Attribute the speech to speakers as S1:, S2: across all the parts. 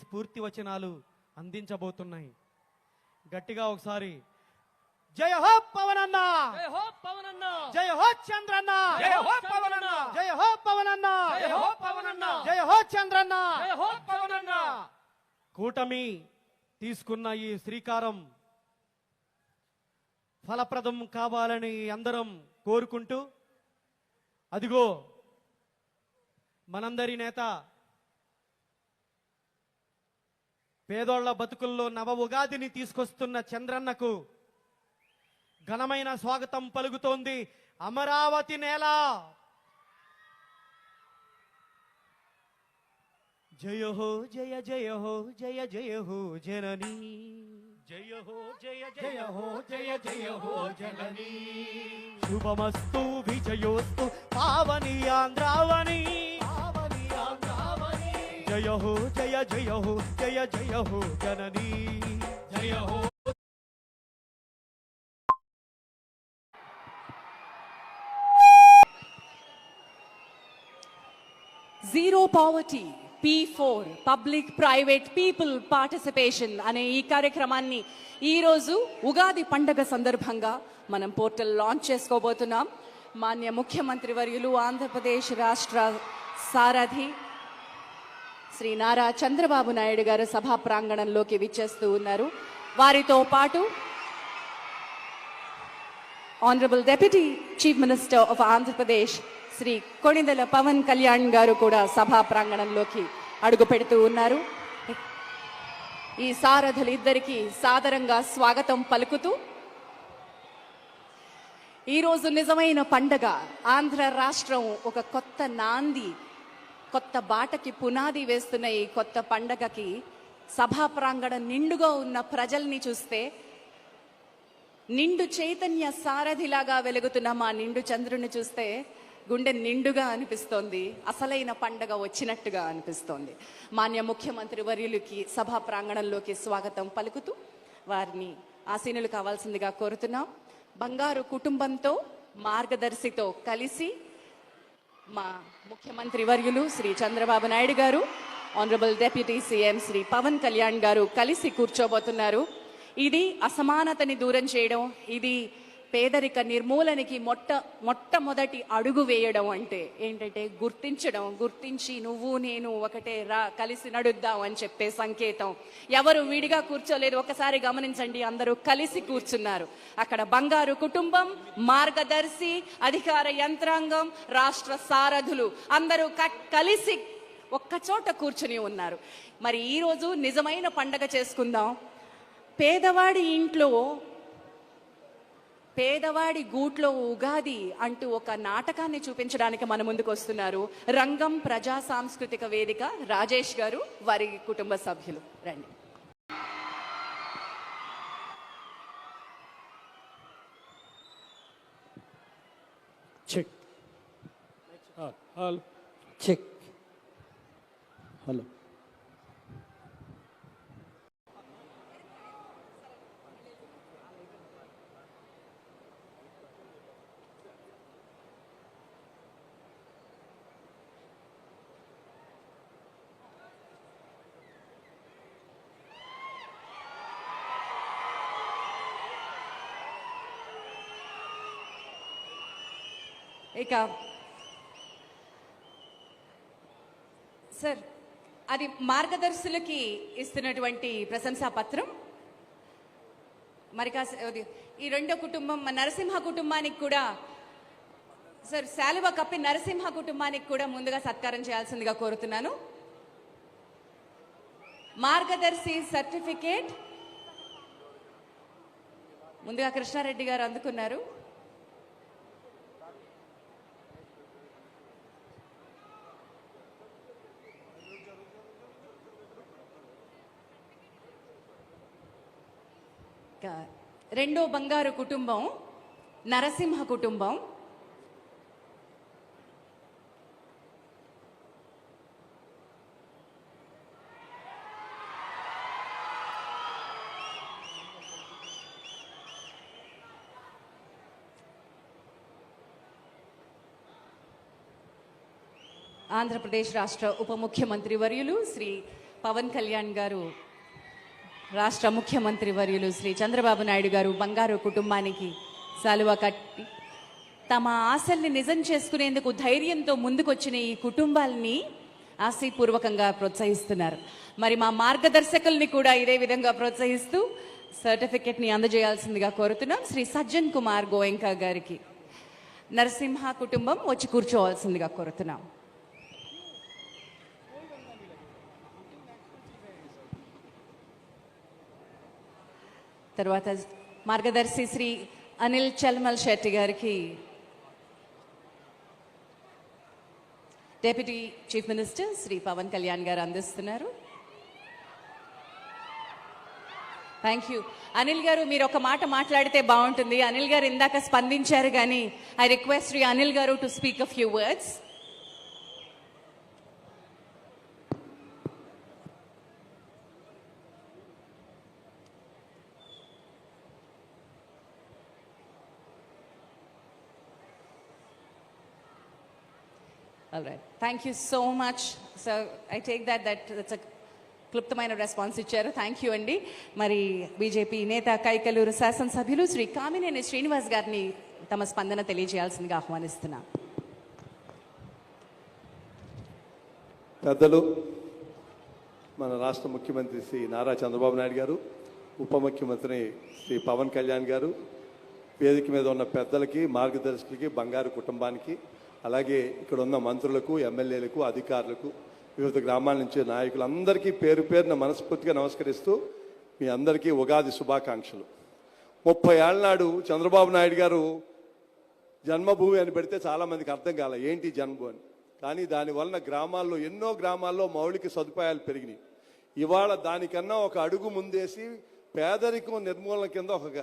S1: స్ఫూర్తి వచనాలు అందించబోతున్నాయి. గట్టిగా ఒకసారి జయ హో
S2: పవన్ అన్న
S1: జయ హో చంద్రన్న!
S2: పవన్ అన్న
S1: జయ హో పవనన్న!
S2: జై హో పవన్ అన్న
S1: జయ హో చంద్రన్న!
S2: పవన్ అన్న
S1: కూటమి తీసుకున్న ఈ శ్రీకారం ఫలప్రదం కావాలని అందరం కోరుకుంటూ అదిగో మనందరి నేత పేదోళ్ళ బతుకుల్లో నవ ఉగాదిని తీసుకొస్తున్న చంద్రన్నకు ఘనమైన స్వాగతం పలుకుతోంది. అమరావతి నేల! జయ హో జయ జయ హో జయ జయ హో జననీ! జయ హో జయ జయ హో జయ జయ హో జననీ! శుభమస్తు విజయోస్తు పావని ఆంధ్రావని పావని ఆంధ్రావని! జయ హో జయ జయ హో జయ జయ హో జననీ. జయ హో
S3: zero poverty P four public private people participation అనే ఈ కార్యక్రమాన్ని ఈరోజు ఉగాది పండగ సందర్భంగా మనం పోర్టల్ లాంచ్ చేసుకోబోతున్నాం. మాన్య ముఖ్యమంత్రి వర్యులు ఆంధ్రప్రదేశ్ రాష్ట్ర సారథి శ్రీ నారా చంద్రబాబు నాయుడు గారు సభా ప్రాంగణంలోకి విచ్చేస్తూ ఉన్నారు. వారితో పాటు honourable deputy chief minister of Andhra Pradesh Shri Konidela Pawan Kalyan garu కూడా సభా ప్రాంగణంలోకి అడుగు పెడుతూ ఉన్నారు. ఈ సారథులు ఇద్దరికి సాదరంగా స్వాగతం పలుకుతూ ఈరోజు నిజమైన పండగ ఆంధ్ర రాష్ట్రం ఒక కొత్త నాంది కొత్త బాటకి పునాది వేస్తున్న ఈ కొత్త పండగకి సభా ప్రాంగణం నిండుగా ఉన్న ప్రజల్ని చూస్తే నిండు చైతన్య సారథిలాగా వెలుగుతున్న మా నిండు చంద్రుని చూస్తే గుండె నిండుగా అనిపిస్తోంది. అసలైన పండగ వచ్చినట్టుగా అనిపిస్తోంది. మాన్య ముఖ్యమంత్రి వర్యులకి సభా ప్రాంగణంలోకి స్వాగతం పలుకుతూ వారిని ఆసీనులు కావాల్సిందిగా కోరుతున్నాం. బంగారు కుటుంబంతో మార్గదర్శితో కలిసి మా ముఖ్యమంత్రి వర్యులు Shri Chandrababu Naidu garu honourable deputy CM Shri Pawan Kalyan garu కలిసి కూర్చోబోతున్నారు. ఇది అసమానతని దూరం చేయడం ఇది పేదరిక నిర్మూలనకి మొట్ట మొట్టమొదటి అడుగు వేయడం అంటే ఏంటంటే గుర్తించడం గుర్తించి నువ్వు నేను ఒకటే రా కలిసి నడుద్దాం అని చెప్పే సంకేతం. ఎవరు విడిగా కూర్చోలేదు ఒకసారి గమనించండి అందరూ కలిసి కూర్చున్నారు. అక్కడ బంగారు కుటుంబం మార్గదర్శి అధికార యంత్రాంగం రాష్ట్ర సారథులు. అందరూ కలిసి ఒక్క చోట కూర్చుని ఉన్నారు. మరి ఈరోజు నిజమైన పండగ చేసుకుందాం. పేదవాడి ఇంట్లో పేదవాడి గూట్లో ఉగాది అంటూ ఒక నాటకాన్ని చూపించడానికి మన ముందుకు వస్తున్నారు. రంగం ప్రజా సాంస్కృతిక వేదిక రాజేష్ గారు వారి కుటుంబ సభ్యులు. రండి.
S4: చెక్. హలో.
S3: ఇక సార్ అది మార్గదర్శులకి ఇస్తున్నటువంటి ప్రశంసా పత్రం. మరి కాస్త అది ఈ రెండో కుటుంబం నరసింహ కుటుంబానికి కూడా సార్ శాలువ కప్పి నరసింహ కుటుంబానికి కూడా ముందుగా సత్కారం చేయాల్సిందిగా కోరుతున్నాను. మార్గదర్శి సర్టిఫికేట్. ముందుగా కృష్ణారెడ్డి గారు అందుకున్నారు ఇక రెండో బంగారు కుటుంబం నరసింహ కుటుంబం. ఆంధ్రప్రదేశ్ రాష్ట్ర ఉప ముఖ్యమంత్రి వర్యులు శ్రీ పవన్ కళ్యాణ్ గారు రాష్ట్ర ముఖ్యమంత్రి వర్యులు శ్రీ చంద్రబాబు నాయుడు గారు బంగారు కుటుంబానికి శాలువ కట్టి తమ ఆశల్ని నిజం చేసుకునేందుకు ధైర్యంతో ముందుకొచ్చిన ఈ కుటుంబాలని ఆశీపూర్వకంగా ప్రోత్సహిస్తున్నారు. మరి మా మార్గదర్శకుల్ని కూడా ఇదే విధంగా ప్రోత్సహిస్తూ సర్టిఫికెట్ని అందజేయాల్సిందిగా కోరుతున్నాం శ్రీ సజ్జన్ కుమార్ గోయంకా గారికి. నరసింహ కుటుంబం వచ్చి కూర్చోవాల్సిందిగా కోరుతున్నాం. తర్వాత మార్గదర్శి శ్రీ అనిల్ చల్మల్ శెట్టి గారికి deputy chief minister Shri Pawan Kalyan garu అందిస్తున్నారు. థ్యాంక్ యూ అనిల్ గారు మీరు ఒక మాట మాట్లాడితే బాగుంటుంది. అనిల్ గారు ఇందాక స్పందించారు కానీ I request Shri Anil garu to speak a few words All right. Thank you so much. So I take that that that's a క్లుప్తమైన రెస్పాన్స్ ఇచ్చారు థ్యాంక్ యూ అండి మరి బీజేపీ నేత కైకలూరు శాసనసభ్యులు శ్రీ కామినేని శ్రీనివాస్ గారిని తమ స్పందన తెలియజేయాల్సిందిగా ఆహ్వానిస్తున్నా
S5: పెద్దలు మన రాష్ట్ర ముఖ్యమంత్రి శ్రీ నారా చంద్రబాబు నాయుడు గారు ఉప ముఖ్యమంత్రి శ్రీ పవన్ కళ్యాణ్ గారు వేదిక మీద ఉన్న పెద్దలకి మార్గదర్శకులకి బంగారు కుటుంబానికి అలాగే ఇక్కడ ఉన్న మంత్రులకు ఎమ్మెల్యేలకు అధికారులకు వివిధ గ్రామాల నుంచి నాయకులందరికీ పేరు పేరున మనస్ఫూర్తిగా నమస్కరిస్తూ మీ అందరికీ ఉగాది శుభాకాంక్షలు. ముప్పై ఏళ్ళ నాడు చంద్రబాబు నాయుడు గారు జన్మభూమి అని పెడితే చాలామందికి అర్థం కాల ఏంటి జన్మభూమి అని. కానీ దానివలన గ్రామాల్లో ఎన్నో గ్రామాల్లో మౌలిక సదుపాయాలు పెరిగినాయి. ఇవాళ దానికన్నా ఒక అడుగు ముందేసి పేదరికం నిర్మూలన కింద ఒక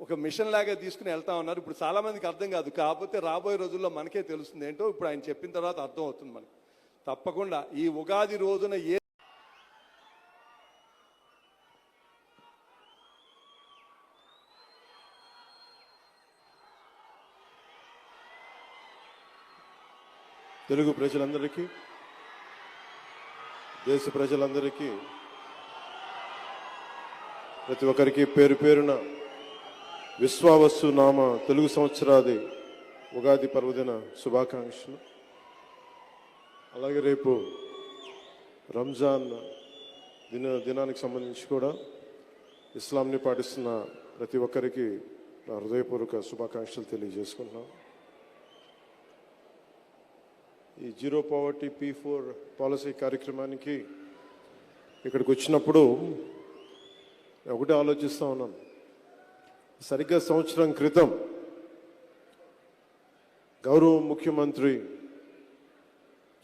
S5: ఒక మిషన్ లాగా తీసుకుని వెళ్తా ఉన్నారు. ఇప్పుడు చాలా మందికి అర్థం కాదు. కాకపోతే రాబోయే రోజుల్లో మనకే తెలుస్తుంది. ఏంటో ఇప్పుడు ఆయన చెప్పిన తర్వాత అర్థం అవుతుంది మనకి. తప్పకుండా ఈ ఉగాది రోజున ఏ
S6: తెలుగు ప్రజలందరికీ దేశ ప్రజలందరికీ ప్రతి ఒక్కరికి పేరు పేరున విశ్వావస్సు నామ తెలుగు సంవత్సరాది ఉగాది పర్వదిన శుభాకాంక్షలు. అలాగే రేపు రంజాన్ దిన దినానికి సంబంధించి కూడా ఇస్లాంని పాటిస్తున్న ప్రతి ఒక్కరికి నా హృదయపూర్వక శుభాకాంక్షలు తెలియజేసుకుంటున్నాం. ఈ zero poverty P four policy కార్యక్రమానికి ఇక్కడికి వచ్చినప్పుడు ఒకటే ఆలోచిస్తూ ఉన్నాను. సరిగ్గా సంవత్సరం క్రితం గౌరవ ముఖ్యమంత్రి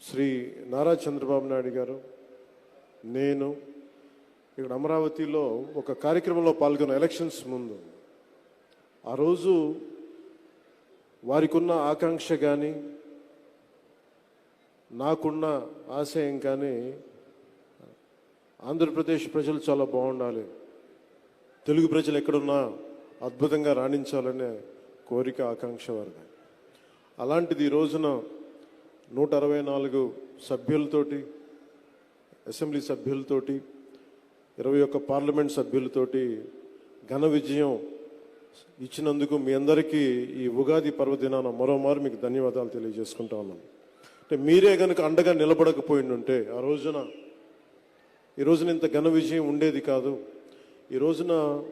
S6: శ్రీ నారా చంద్రబాబు నాయుడు గారు నేను ఇక్కడ అమరావతిలో ఒక కార్యక్రమంలో పాల్గొన్న ఎలక్షన్స్ ముందు ఆ రోజు వారికి ఉన్న ఆకాంక్ష కానీ నాకున్న ఆశయం కానీ ఆంధ్రప్రదేశ్ ప్రజలు చాలా బాగుండాలి. తెలుగు ప్రజలు ఎక్కడున్నా అద్భుతంగా రాణించాలనే కోరిక ఆకాంక్ష వారిది. అలాంటిది ఈ రోజున నూట అరవై నాలుగు సభ్యులతోటి అసెంబ్లీ సభ్యులతోటి ఇరవై ఒక్క పార్లమెంట్ సభ్యులతోటి ఘన విజయం ఇచ్చినందుకు మీ అందరికీ ఈ ఉగాది పర్వదినాన మరోమారు మీకు ధన్యవాదాలు తెలియజేసుకుంటా ఉన్నాను. అంటే మీరే కనుక అండగా నిలబడకపోయిండుంటే ఆ రోజున ఈ రోజున ఇంత ఘన విజయం ఉండేది కాదు. ఈ రోజున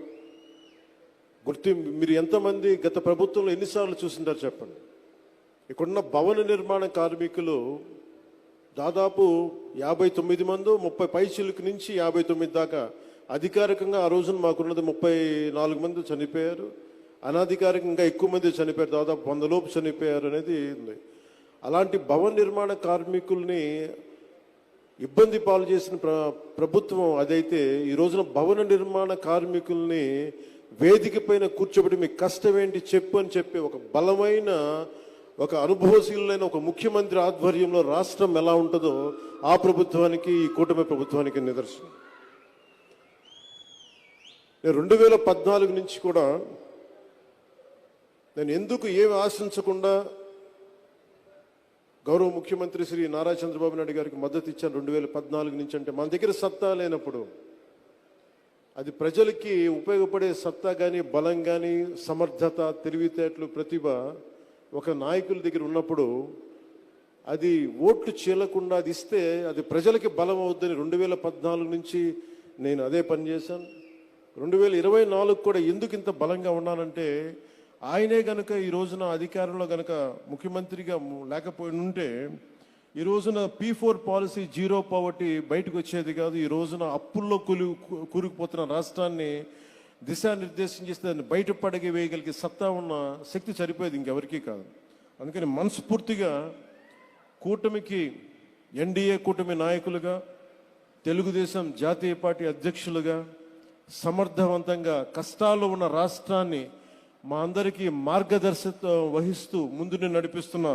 S6: గుర్తి మీరు ఎంతమంది గత ప్రభుత్వంలో ఎన్నిసార్లు చూసింటారు చెప్పండి. ఇక్కడున్న భవన నిర్మాణ కార్మికులు దాదాపు యాభై తొమ్మిది మంది ముప్పై పై చిలుకు నుంచి యాభై తొమ్మిది దాకా అధికారికంగా ఆ రోజున మాకున్నది ముప్పై నాలుగు మంది చనిపోయారు. అనధికారికంగా ఎక్కువ మంది చనిపోయారు దాదాపు వందలోపు చనిపోయారు అనేది ఉంది. అలాంటి భవన నిర్మాణ కార్మికుల్ని ఇబ్బంది పాలు చేసిన ప్ర ప్రభుత్వం అదైతే ఈ రోజున భవన నిర్మాణ కార్మికుల్ని వేదిక పైన కూర్చోబెట్టి మీ కష్టం ఏంటి చెప్పు అని చెప్పి ఒక బలమైన ఒక అనుభవశీలైన ఒక ముఖ్యమంత్రి ఆధ్వర్యంలో రాష్ట్రం ఎలా ఉంటుందో ఆ ప్రభుత్వానికి ఈ కూటమి ప్రభుత్వానికి నిదర్శనం. నేను రెండు వేల పద్నాలుగు నుంచి కూడా నేను ఎందుకు ఏమి ఆశించకుండా గౌరవ ముఖ్యమంత్రి శ్రీ నారా చంద్రబాబు నాయుడు గారికి మద్దతు ఇచ్చాను రెండు వేల పద్నాలుగు నుంచి అంటే? మన దగ్గర సత్తా లేనప్పుడు అది ప్రజలకి ఉపయోగపడే సత్తా కానీ బలం కానీ సమర్థత తెలివితేటలు ప్రతిభ ఒక నాయకుల దగ్గర ఉన్నప్పుడు అది ఓట్లు చీలకుండా అది ఇస్తే అది ప్రజలకి బలం అవుద్దని రెండు వేల పద్నాలుగు నుంచి నేను అదే పని చేశాను. రెండు వేల ఇరవై నాలుగు కూడా ఎందుకు ఇంత బలంగా ఉన్నానంటే ఆయనే గనక ఈ రోజున అధికారంలో గనక ముఖ్యమంత్రిగా లేకపోయి ఉంటే ఈ రోజున P four policy zero poverty బయటకు వచ్చేది కాదు. ఈ రోజున అప్పుల్లో కులి కూరుకుపోతున్న రాష్ట్రాన్ని దిశానిర్దేశం చేస్తే దాన్ని బయటపడగి వేయగలిగే సత్తా ఉన్న శక్తి సరిపోయేది ఇంకెవరికీ కాదు. అందుకని మనస్ఫూర్తిగా కూటమికి ఎన్డీఏ కూటమి నాయకులుగా తెలుగుదేశం జాతీయ పార్టీ అధ్యక్షులుగా సమర్థవంతంగా కష్టాల్లో ఉన్న రాష్ట్రాన్ని మా అందరికీ మార్గదర్శకత్వం వహిస్తూ ముందుని నడిపిస్తున్న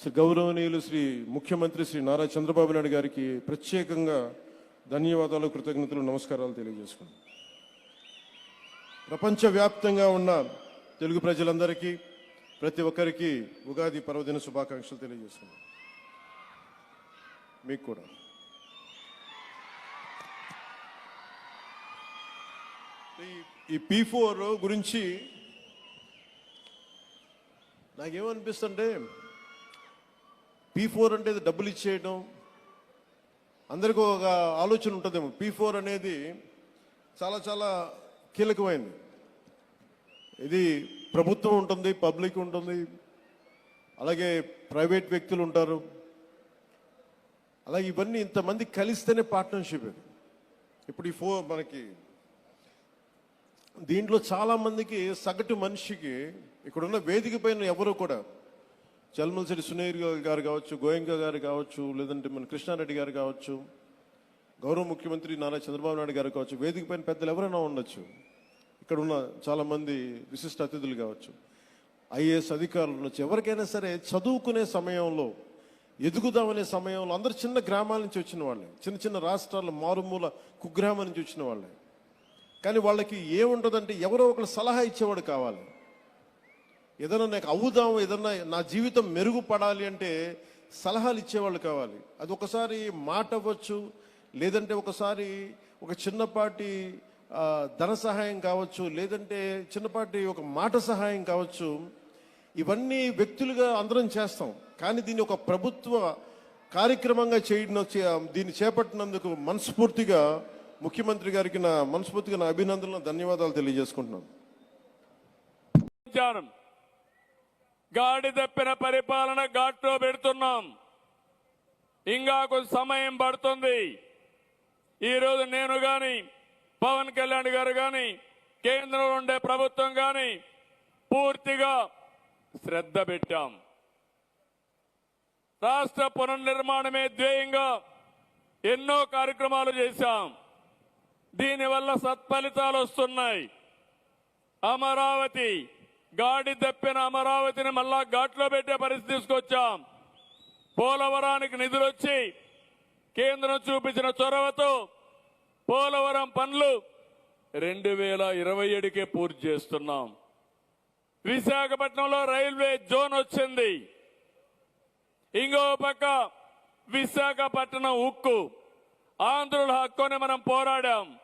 S6: శ్రీ గౌరవనీయులు శ్రీ ముఖ్యమంత్రి శ్రీ నారా చంద్రబాబు నాయుడు గారికి ప్రత్యేకంగా ధన్యవాదాలు కృతజ్ఞతలు నమస్కారాలు తెలియజేసుకున్నాను ప్రపంచవ్యాప్తంగా ఉన్న తెలుగు ప్రజలందరికీ ప్రతి ఒక్కరికి ఉగాది పర్వదిన శుభాకాంక్షలు తెలియజేస్తున్నాను మీకు కూడా. ఈ- పీ ఫోర్ గురించి నాకేమనిపిస్తుంటే పీ ఫోర్ అంటే డబ్బులు ఇచ్చేయడం అందరికీ ఒక ఆలోచన ఉంటుందేమో. పీ ఫోర్ అనేది చాలా చాలా కీలకమైంది. ఇది ప్రభుత్వం ఉంటుంది పబ్లిక్ ఉంటుంది అలాగే ప్రైవేట్ వ్యక్తులు ఉంటారు. అలాగే ఇవన్నీ ఇంతమంది కలిస్తేనే పార్ట్నర్షిప్ ఇది. ఇప్పుడు ఈ ఫోర్ మనకి దీంట్లో చాలామందికి సగటు మనిషికి ఇక్కడున్న వేదిక పైన ఎవరు కూడా చల్మల్సిరి సునీర్ గారు కావచ్చు గోయంక గారు కావచ్చు లేదంటే మన కృష్ణారెడ్డి గారు కావచ్చు గౌరవ ముఖ్యమంత్రి నారా చంద్రబాబు నాయుడు గారు కావచ్చు వేదిక పైన పెద్దలు ఎవరైనా ఉండొచ్చు. ఇక్కడ ఉన్న చాలామంది విశిష్ట అతిథులు కావచ్చు. ఐఏఎస్ అధికారులు ఉండొచ్చు. ఎవరికైనా సరే చదువుకునే సమయంలో ఎదుగుదామనే సమయంలో అందరు చిన్న గ్రామాల నుంచి వచ్చిన వాళ్ళే. చిన్న చిన్న రాష్ట్రాల మారుమూల కుగ్రామం నుంచి వచ్చిన వాళ్ళే. కానీ వాళ్ళకి ఏముంటుందంటే ఎవరో ఒకరు సలహా ఇచ్చేవాడు కావాలి. ఏదైనా నాకు అవుదాం ఏదన్నా నా జీవితం మెరుగుపడాలి అంటే సలహాలు ఇచ్చేవాళ్ళు కావాలి. అది ఒకసారి మాట అవ్వచ్చు లేదంటే ఒకసారి ఒక చిన్నపాటి ధన సహాయం కావచ్చు లేదంటే చిన్నపాటి ఒక మాట సహాయం కావచ్చు. ఇవన్నీ వ్యక్తులుగా అందరం చేస్తాం. కానీ దీన్ని ఒక ప్రభుత్వ కార్యక్రమంగా చేయడం దీన్ని చేపట్టినందుకు మనస్ఫూర్తిగా ముఖ్యమంత్రి గారికి నా మనస్ఫూర్తిగా నా అభినందనలు ధన్యవాదాలు తెలియజేసుకుంటున్నాను.
S2: గాడి తప్పిన పరిపాలన ఘాట్లో పెడుతున్నాం. ఇంకా కొంచెం సమయం పడుతుంది. ఈరోజు నేను కానీ పవన్ కళ్యాణ్ గారు కానీ కేంద్రంలో ఉండే ప్రభుత్వం కానీ పూర్తిగా శ్రద్ధ పెట్టాం. రాష్ట్ర పునర్నిర్మాణమే ధ్యేయంగా ఎన్నో కార్యక్రమాలు చేశాం. దీనివల్ల సత్ఫలితాలు వస్తున్నాయి అమరావతి గాడి తప్పిన అమరావతిని మళ్ళా ఘాట్లో పెట్టే పరిస్థితి తీసుకొచ్చాం. పోలవరానికి నిధులు వచ్చి కేంద్రం చూపించిన చొరవతో పోలవరం పనులు రెండు వేల ఇరవై ఏడుకే పూర్తి చేస్తున్నాం. విశాఖపట్నంలో రైల్వే జోన్ వచ్చింది. ఇంకో పక్క విశాఖపట్నం ఉక్కు. ఆంధ్రుల హక్కుని మనం పోరాడాం.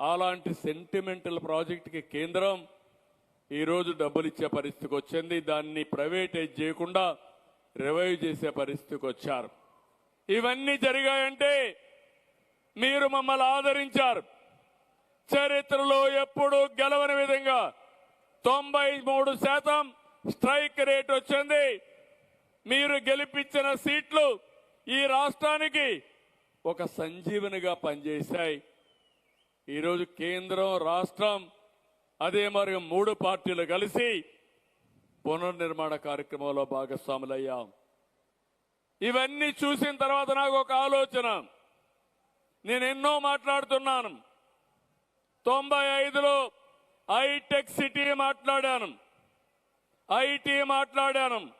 S2: అలాంటి సెంటిమెంటల్ ప్రాజెక్టుకి కేంద్రం ఈరోజు డబ్బులు ఇచ్చే పరిస్థితికి వచ్చింది. దాన్ని ప్రైవేటైజ్ చేయకుండా రివైవ్ చేసే పరిస్థితికి వచ్చారు. ఇవన్నీ జరిగాయంటే మీరు మమ్మల్ని ఆదరించారు. చరిత్రలో ఎప్పుడూ గెలవని విధంగా తొంభై మూడు శాతం స్ట్రైక్ రేట్ వచ్చింది. మీరు గెలిపించిన సీట్లు ఈ రాష్ట్రానికి ఒక సంజీవనిగా పనిచేశాయి. ఈరోజు కేంద్రం రాష్ట్రం అదే మరి మూడు పార్టీలు కలిసి పునర్నిర్మాణ కార్యక్రమంలో భాగస్వాములయ్యాం. ఇవన్నీ చూసిన తర్వాత నాకు ఒక ఆలోచన. నేను ఎన్నో మాట్లాడుతున్నాను. తొంభై ఐదులో హైటెక్ సిటీ మాట్లాడాను. ఐటీ మాట్లాడాను.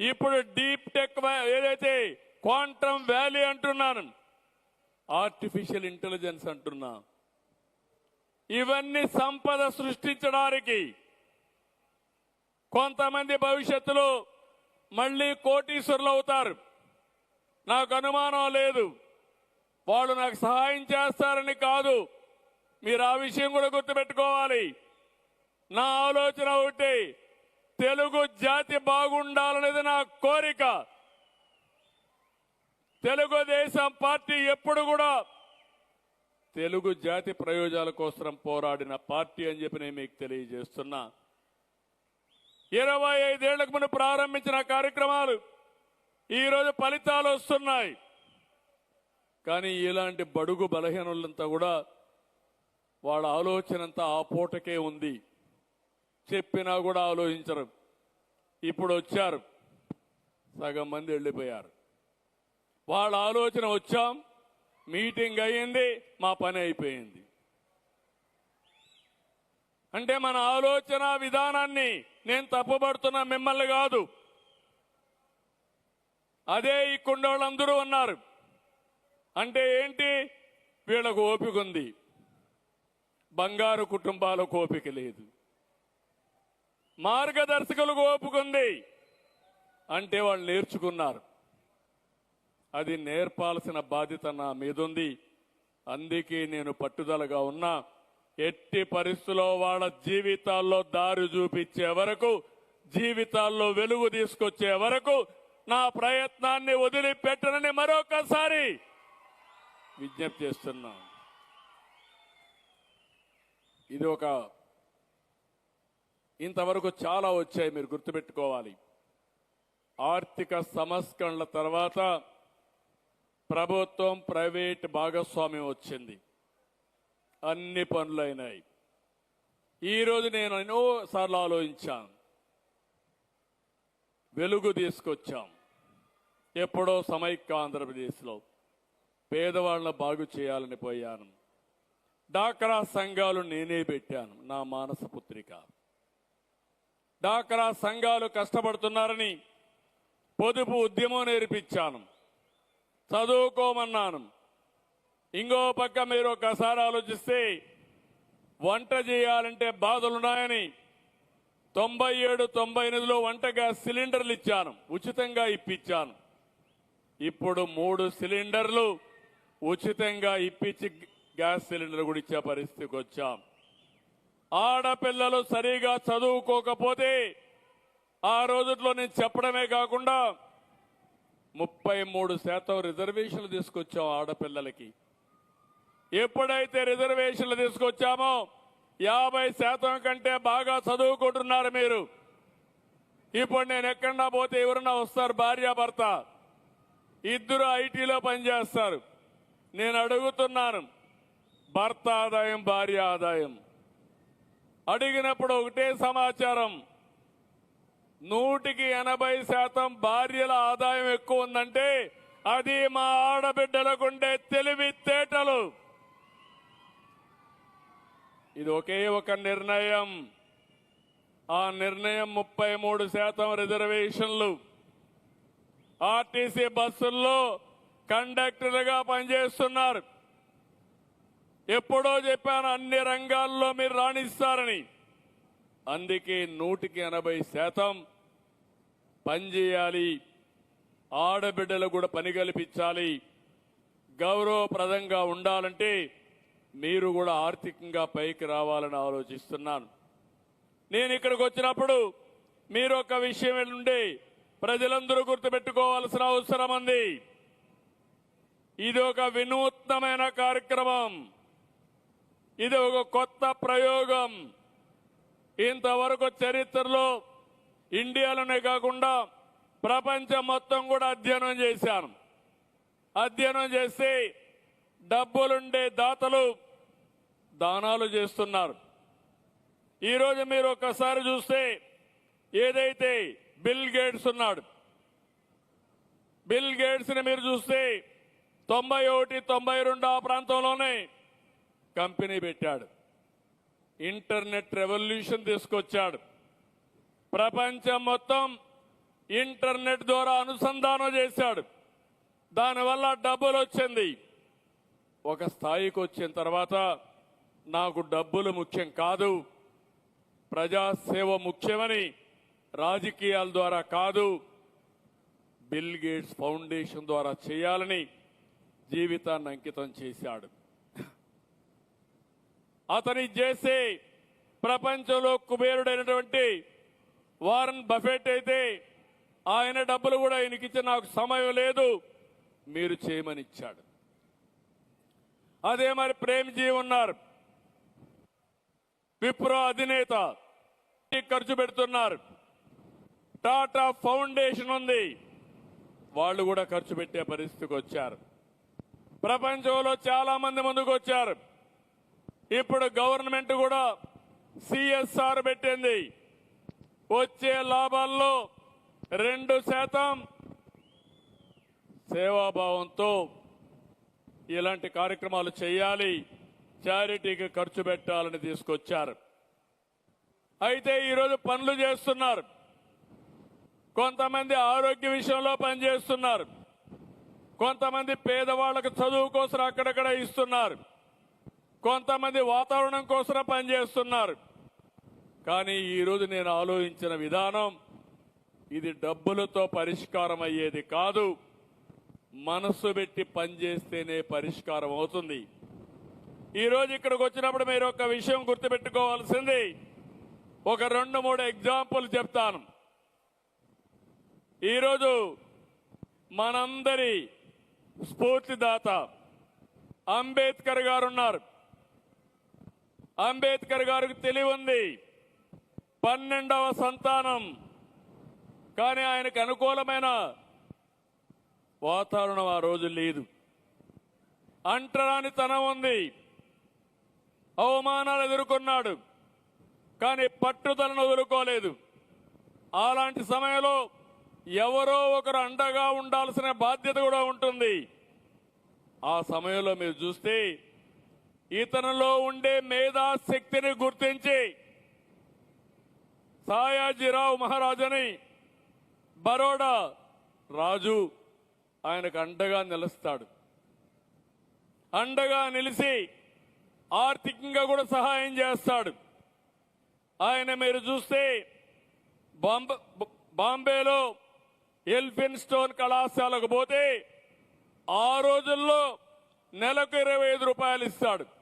S2: ఇప్పుడు డీప్ టెక్ ఏదైతే క్వాంటమ్ వ్యాలీ అంటున్నాను. ఆర్టిఫిషియల్ ఇంటెలిజెన్స్ అంటున్నాను ఇవన్నీ సంపద సృష్టించడానికి కొంతమంది భవిష్యత్తులో మళ్ళీ కోటీశ్వరులు అవుతారు. నాకు అనుమానం లేదు. వాళ్ళు నాకు సహాయం చేస్తారని కాదు. మీరు ఆ విషయం కూడా గుర్తుపెట్టుకోవాలి. నా ఆలోచన ఒకటి. తెలుగు జాతి బాగుండాలనేది నా కోరిక. తెలుగుదేశం పార్టీ ఎప్పుడు కూడా తెలుగు జాతి ప్రయోజనాల కోసం పోరాడిన పార్టీ అని చెప్పి నేను మీకు తెలియజేస్తున్నా. ఇరవై ఐదేళ్ళకు ముందు ప్రారంభించిన కార్యక్రమాలు ఈరోజు ఫలితాలు వస్తున్నాయి. కానీ ఇలాంటి బడుగు బలహీనులంతా కూడా వాళ్ళ ఆలోచన అంతా ఆ పూటకే ఉంది. చెప్పినా కూడా ఆలోచించరు. ఇప్పుడు వచ్చారు. సగం మంది వెళ్ళిపోయారు. వాళ్ళ ఆలోచన వచ్చాం. మీటింగ్ అయ్యింది మా పని అయిపోయింది. అంటే మన ఆలోచన విధానాన్ని నేను తప్పుపడుతున్న మిమ్మల్ని కాదు. అదే ఈ కుండోళ్ళందరూ ఉన్నారు. అంటే ఏంటి? వీళ్ళకు ఓపిక ఉంది. బంగారు కుటుంబాలకు ఓపిక లేదు. మార్గదర్శకులకు ఓపిక ఉంది. అంటే వాళ్ళు నేర్చుకున్నారు. అది నేర్పాల్సిన బాధ్యత నా మీదుంది. అందుకే నేను పట్టుదలగా ఉన్నా. ఎట్టి పరిస్థితుల్లో వాళ్ళ జీవితాల్లో దారి చూపించే వరకు జీవితాల్లో వెలుగు తీసుకొచ్చే వరకు నా ప్రయత్నాన్ని వదిలిపెట్టనని మరొకసారి విజ్ఞప్తి చేస్తున్నా. ఇది ఒక ఇంతవరకు చాలా వచ్చాయి మీరు గుర్తుపెట్టుకోవాలి. ఆర్థిక సంస్కరణల తర్వాత ప్రభుత్వం ప్రైవేట్ భాగస్వామ్యం వచ్చింది. అన్ని పనులైనాయి. ఈరోజు నేను ఎన్నో సార్లు ఆలోచించాను. వెలుగు తీసుకొచ్చాం. ఎప్పుడో సమైక్య ఆంధ్రప్రదేశ్లో పేదవాళ్ళని బాగు చేయాలని పోయాను. డాక్రా సంఘాలు నేనే పెట్టాను నా మానస పుత్రిక. డాక్రా సంఘాలు కష్టపడుతున్నారని పొదుపు ఉద్యమం నేర్పించాను. చదువుకోమన్నాను. ఇంకో పక్క మీరు ఒకసారి ఆలోచిస్తే వంట చేయాలంటే బాధలున్నాయని తొంభై ఏడు తొంభై ఎనిమిదిలో వంట గ్యాస్ సిలిండర్లు ఇచ్చాను. ఉచితంగా ఇప్పించాను. ఇప్పుడు మూడు సిలిండర్లు ఉచితంగా ఇప్పించి గ్యాస్ సిలిండర్ కూడా ఇచ్చే పరిస్థితికి వచ్చాం. ఆడపిల్లలు సరిగా చదువుకోకపోతే ఆ రోజుల్లో నేను చెప్పడమే కాకుండా ముప్పై మూడు శాతం రిజర్వేషన్లు తీసుకొచ్చాం ఆడపిల్లలకి. ఎప్పుడైతే రిజర్వేషన్లు తీసుకొచ్చామో యాభై శాతం కంటే బాగా చదువుకుంటున్నారు మీరు. ఇప్పుడు నేను ఎక్కడన్నా పోతే ఎవరన్నా వస్తారు భార్యాభర్త ఇద్దరు ఐటీలో పనిచేస్తారు. నేను అడుగుతున్నాను భర్త ఆదాయం భార్య ఆదాయం. అడిగినప్పుడు ఒకటే సమాచారం నూటికి ఎనభై శాతం భార్యల ఆదాయం ఎక్కువ ఉందంటే అది మా ఆడబిడ్డలకుండే తెలివితేటలు ఇది ఒకే ఒక నిర్ణయం. ఆ నిర్ణయం ముప్పై మూడు శాతం రిజర్వేషన్లు. ఆర్టీసీ బస్సుల్లో కండక్టర్లుగా పనిచేస్తున్నారు. ఎప్పుడో చెప్పాను అన్ని రంగాల్లో మీరు రాణిస్తారని. అందుకే నూటికి ఎనభై శాతం పనిచేయాలి ఆడబిడ్డలు కూడా పని కల్పించాలి. గౌరవప్రదంగా ఉండాలంటే మీరు కూడా ఆర్థికంగా పైకి రావాలని ఆలోచిస్తున్నాను. నేను ఇక్కడికి వచ్చినప్పుడు మీరు ఒక విషయం నుండి ప్రజలందరూ గుర్తుపెట్టుకోవాల్సిన అవసరం ఉంది. ఇది ఒక వినూత్నమైన కార్యక్రమం. ఇది ఒక కొత్త ప్రయోగం. ఇంతవరకు చరిత్రలో ఇండియాలోనే కాకుండా ప్రపంచం మొత్తం కూడా అధ్యయనం చేశాను. అధ్యయనం చేసి డబ్బులుండే దాతలు దానాలు చేస్తున్నారు. ఈరోజు మీరు ఒక్కసారి చూస్తే ఏదైతే బిల్ గేట్స్ ఉన్నాడు బిల్ గేట్స్ని మీరు చూస్తే తొంభై ఒకటి తొంభై రెండు ఆ ప్రాంతంలోనే కంపెనీ పెట్టాడు. ఇంటర్నెట్ రెవల్యూషన్ తీసుకొచ్చాడు. ప్రపంచం మొత్తం ఇంటర్నెట్ ద్వారా అనుసంధానం చేశాడు. దానివల్ల డబ్బులు వచ్చింది. ఒక స్థాయికి వచ్చిన తర్వాత నాకు డబ్బులు ముఖ్యం కాదు ప్రజాసేవ ముఖ్యమని రాజకీయాల ద్వారా కాదు బిల్ గేట్స్ ఫౌండేషన్ ద్వారా చేయాలని జీవితాన్ని అంకితం చేశాడు. అతని చేసే ప్రపంచంలో కుబేరుడైనటువంటి వారన్ బఫెట్ అయితే ఆయన డబ్బులు కూడా ఆయనకిచ్చి నాకు సమయం లేదు మీరు చేయమని ఇచ్చాడు. అదే మరి ప్రేమ్జీ ఉన్నారు. విప్రో అధినేత ఖర్చు పెడుతున్నారు. టాటా ఫౌండేషన్ ఉంది. వాళ్ళు కూడా ఖర్చు పెట్టే పరిస్థితికి వచ్చారు. ప్రపంచంలో చాలా మంది ముందుకు వచ్చారు ఇప్పుడు గవర్నమెంట్ కూడా సిఎస్ఆర్ పెట్టింది. వచ్చే లాభాల్లో రెండు శాతం సేవాభావంతో ఇలాంటి కార్యక్రమాలు చేయాలి చారిటీకి ఖర్చు పెట్టాలని తీసుకొచ్చారు. అయితే ఈరోజు పనులు చేస్తున్నారు. కొంతమంది ఆరోగ్య విషయంలో పనిచేస్తున్నారు. కొంతమంది పేదవాళ్ళకు చదువు కోసం అక్కడక్కడ ఇస్తున్నారు. కొంతమంది వాతావరణం కోసం పనిచేస్తున్నారు. కానీ ఈరోజు నేను ఆలోచించిన విధానం ఇది డబ్బులతో పరిష్కారం అయ్యేది కాదు. మనస్సు పెట్టి పనిచేస్తేనే పరిష్కారం అవుతుంది. ఈరోజు ఇక్కడికి వచ్చినప్పుడు మీరు ఒక విషయం గుర్తుపెట్టుకోవాల్సింది. ఒక రెండు మూడు ఎగ్జాంపుల్ చెప్తాను. ఈరోజు మనందరి స్ఫూర్తిదాత అంబేద్కర్ గారు ఉన్నారు. అంబేద్కర్ గారికి తెలివి ఉంది పన్నెండవ సంతానం. కానీ ఆయనకు అనుకూలమైన వాతావరణం ఆ రోజు లేదు. అంటరానితనం ఉంది. అవమానాలు ఎదుర్కొన్నాడు. కానీ పట్టుదలను వదులుకోలేదు. అలాంటి సమయంలో ఎవరో ఒకరు అండగా ఉండాల్సిన బాధ్యత కూడా ఉంటుంది. ఆ సమయంలో మీరు చూస్తే ఇతనిలో ఉండే మేధాశక్తిని గుర్తించి సాయాజీరావు మహారాజని బరోడా రాజు ఆయనకు అండగా నిలుస్తాడు. అండగా నిలిచి ఆర్థికంగా కూడా సహాయం చేస్తాడు. ఆయన మీరు చూస్తే బాంబ బాంబేలో ఎల్ఫిన్ స్టోన్ కళాశాలకు పోతే ఆ రోజుల్లో నెలకు ఇరవై ఐదు రూపాయలు ఇస్తాడు.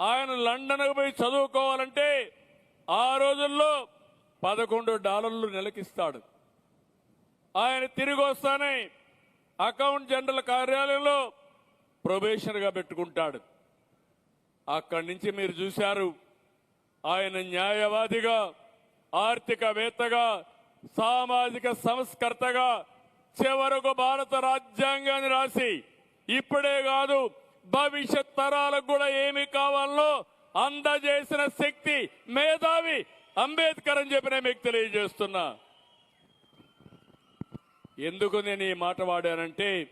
S2: ఆయన లండన్కు పోయి చదువుకోవాలంటే ఆ రోజుల్లో పదకొండు డాలర్లు నెలకిస్తాడు. ఆయన తిరిగి వస్తానే అకౌంట్ జనరల్ కార్యాలయంలో ప్రొబేషన్గా పెట్టుకుంటాడు. అక్కడి నుంచి మీరు చూశారు ఆయన న్యాయవాదిగా ఆర్థికవేత్తగా సామాజిక సంస్కర్తగా చివరకు భారత రాజ్యాంగాన్ని రాసి ఇప్పుడే కాదు భవిష్యత్ తరాలకు కూడా ఏమి కావాలో అందజేసిన శక్తి మేధావి అంబేద్కర్ అని చెప్పి నేను మీకు తెలియజేస్తున్నా. ఎందుకు నేను ఈ మాట వాడానంటే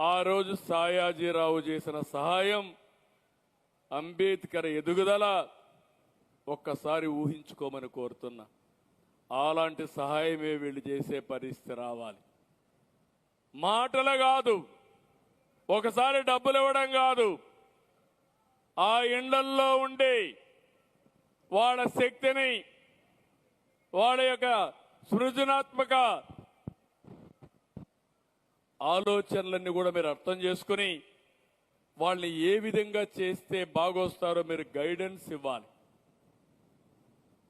S2: ఆ రోజు సాయాజీరావు చేసిన సహాయం అంబేద్కర్ ఎదుగుదల ఒక్కసారి ఊహించుకోమని కోరుతున్నా. అలాంటి సహాయమే వీళ్ళు చేసే పరిస్థితి రావాలి. మాటలు కాదు. ఒకసారి డబ్బులు ఇవ్వడం కాదు. ఆ ఇండ్లల్లో ఉండి వాళ్ళ శక్తిని వాళ్ళ యొక్క సృజనాత్మక ఆలోచనలన్నీ కూడా మీరు అర్థం చేసుకుని వాళ్ళని ఏ విధంగా చేస్తే బాగొస్తారో మీరు గైడెన్స్ ఇవ్వాలి.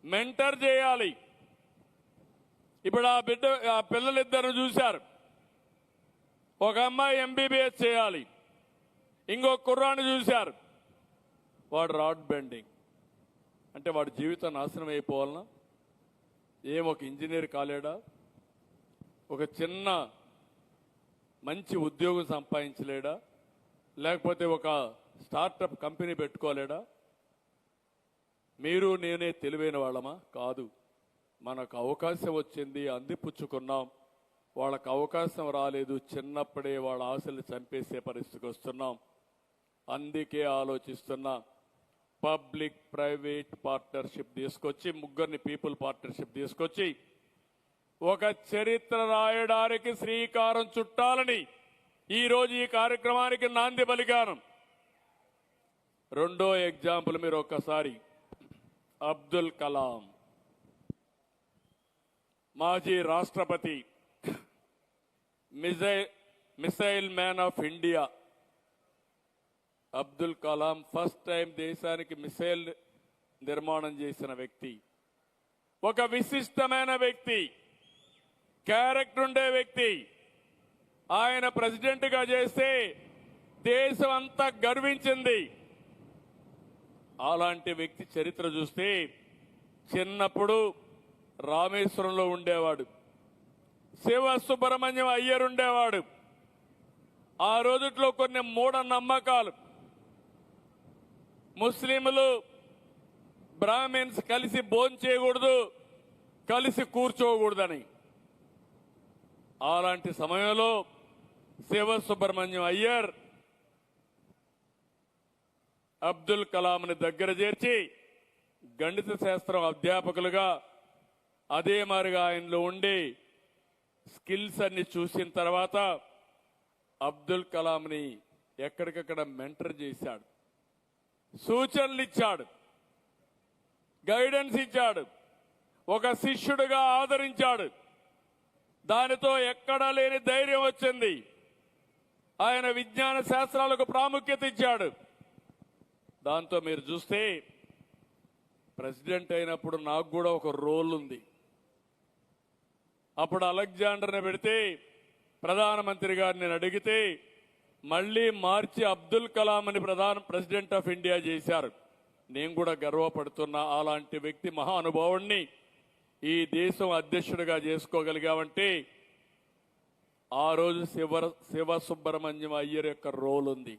S2: మెంటర్ చేయాలి. ఇప్పుడు ఆ బిడ్డ ఆ పిల్లలిద్దరు చూశారు. ఒక అమ్మాయి ఎంబీబీఎస్ చేయాలి. ఇంకో కుర్రాన్ని చూశారు. వాడు రాడ్ బెండింగ్. అంటే వాడి జీవితం నాశనం అయిపోవాలనా? ఏం ఒక ఇంజనీర్ కాలేడా? ఒక చిన్న మంచి ఉద్యోగం సంపాదించలేడా? లేకపోతే ఒక స్టార్టప్ కంపెనీ పెట్టుకోలేడా? మీరు నేనే తెలివైన వాళ్ళమా? కాదు. మనకు అవకాశం వచ్చింది అందిపుచ్చుకున్నాం. వాళ్ళకు అవకాశం రాలేదు. చిన్నప్పుడే వాళ్ళ ఆశలు చంపేసే పరిస్థితికి వస్తున్నాం. అందుకే ఆలోచిస్తున్నా పబ్లిక్ ప్రైవేట్ పార్ట్నర్షిప్ తీసుకొచ్చి ముగ్గురిని పీపుల్ పార్ట్నర్షిప్ తీసుకొచ్చి ఒక చరిత్ర రాయడానికి శ్రీకారం చుట్టాలని ఈరోజు ఈ కార్యక్రమానికి నాంది బలిగానం రెండో ఎగ్జాంపుల్ మీరు ఒక్కసారి. అబ్దుల్ కలాం మాజీ రాష్ట్రపతి మిజై missile man of India Abdul Kalam first time దేశానికి మిసైల్ నిర్మాణం చేసిన వ్యక్తి. ఒక విశిష్టమైన వ్యక్తి క్యారెక్టర్ ఉండే వ్యక్తి. ఆయన ప్రెసిడెంట్గా చేస్తే దేశం అంతా గర్వించింది. అలాంటి వ్యక్తి చరిత్ర చూస్తే చిన్నప్పుడు రామేశ్వరంలో ఉండేవాడు. శివ సుబ్రహ్మణ్యం అయ్యర్ ఉండేవాడు ఆ రోజుట్లో కొన్ని మూఢ నమ్మకాలు ముస్లింలు బ్రాహ్మిన్స్ కలిసి భోజనం చేయకూడదు కలిసి కూర్చోకూడదని. అలాంటి సమయంలో శివ సుబ్రహ్మణ్యం అయ్యర్ అబ్దుల్ కలాంని దగ్గర చేర్చి గణిత శాస్త్రం అధ్యాపకులుగా అదే మారిగా ఆయనలో ఉండి స్కిల్స్ అన్ని చూసిన తర్వాత అబ్దుల్ కలాంని ఎక్కడికక్కడ మెంటర్ చేశాడు. సూచనలు ఇచ్చాడు. గైడెన్స్ ఇచ్చాడు. ఒక శిష్యుడిగా ఆదరించాడు. దానితో ఎక్కడా లేని ధైర్యం వచ్చింది. ఆయన విజ్ఞాన శాస్త్రాలకు ప్రాముఖ్యత ఇచ్చాడు. దాంతో మీరు చూస్తే ప్రెసిడెంట్ అయినప్పుడు నాకు కూడా ఒక రోల్ ఉంది. అప్పుడు అలెగ్జాండర్ని పెడితే ప్రధానమంత్రి గారిని నేను అడిగితే మళ్ళీ మార్చి అబ్దుల్ కలాం అని ప్రధాన ప్రెసిడెంట్ ఆఫ్ ఇండియా చేశారు. నేను కూడా గర్వపడుతున్నా అలాంటి వ్యక్తి మహా అనుభవాన్ని ఈ దేశం అధ్యక్షుడిగా చేసుకోగలిగామంటే ఆ రోజు శివ శివ సుబ్రహ్మణ్యం అయ్యర్ యొక్క రోల్ ఉంది.